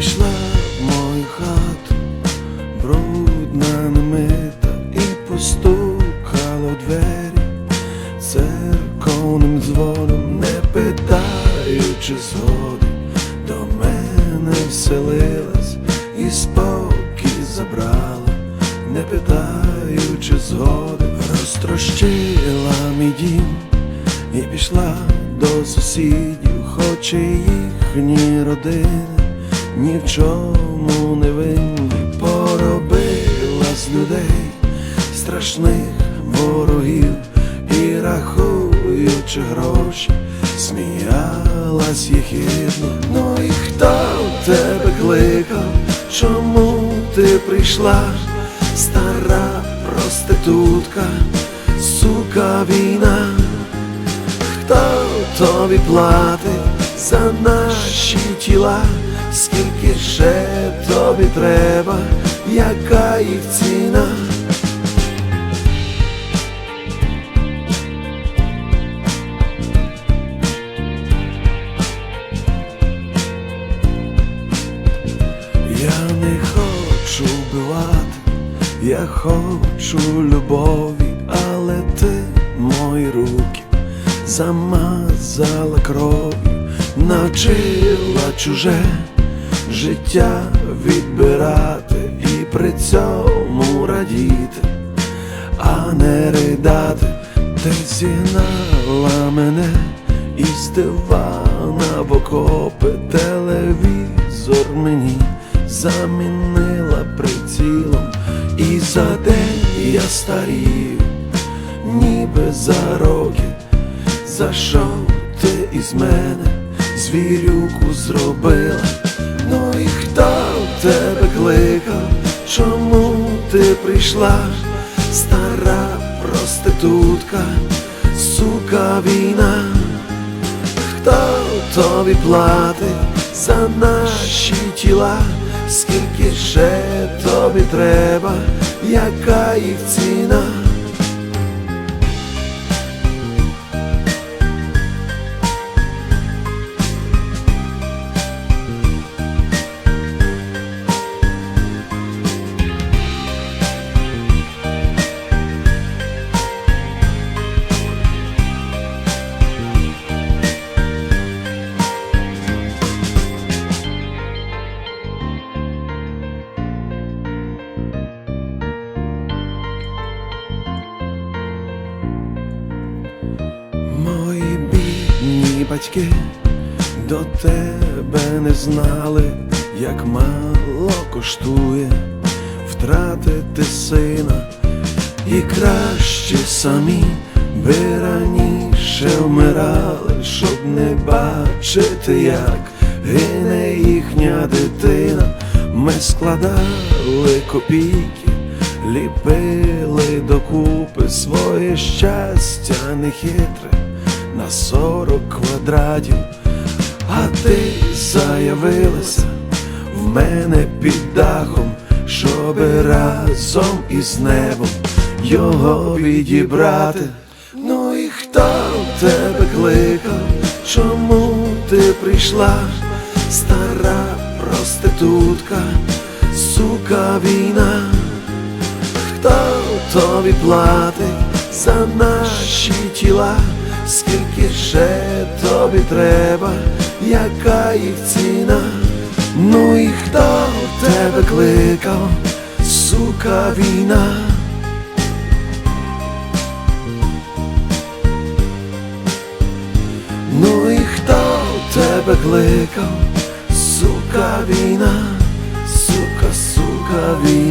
Увійшла в мою хату, брудна немита і постукала двері церковним дзвоном, не питаючи згоди, до мене вселилась і спокій забрала, не питаючи згоди, розтрощила мій дім і пішла до сусідів, хоч і їхні родини ні в чому не винні, поробила з людей страшних ворогів і рахуючи гроші, сміялась єхідно. Ну і хто тебе кликав? Чому ти прийшла? Стара проститутка, сука війна. Хто тобі платить за наші тіла? Скільки ще тобі треба, яка їх ціна? Я не хочу вбивати, я хочу любові, але ти мої руки замазала кров'ю, навчила чуже життя відбирати і при цьому радіти, а не ридати, ти зігнала мене із дивана в окопи. Телевізор мені замінила прицілом, і за день я старію, ніби за роки, за що ти із мене звірюку зробила? Ти прийшла? Стара проститутка, сука війна. Хто тобі платить за наші тіла? Скільки ще тобі треба, яка їх ціна? Батьки до тебе не знали, як мало коштує втратити сина, і краще самі би раніше вмирали, щоб не бачити, як гине їхня дитина. Ми складали копійки, ліпили докупи своє щастя нехитре сорок квадратів, а ти заявилася в мене під дахом, щоби разом із небом його відібрати. Ну і хто тебе кликав? Чому ти прийшла? Стара проститутка, сука війна. Хто тобі платить за наші тіла? Скільки ще тобі треба, яка їх ціна? Ну і хто тебе кликав, сука війна? Ну і хто тебе кликав, сука війна, сука, сука війна.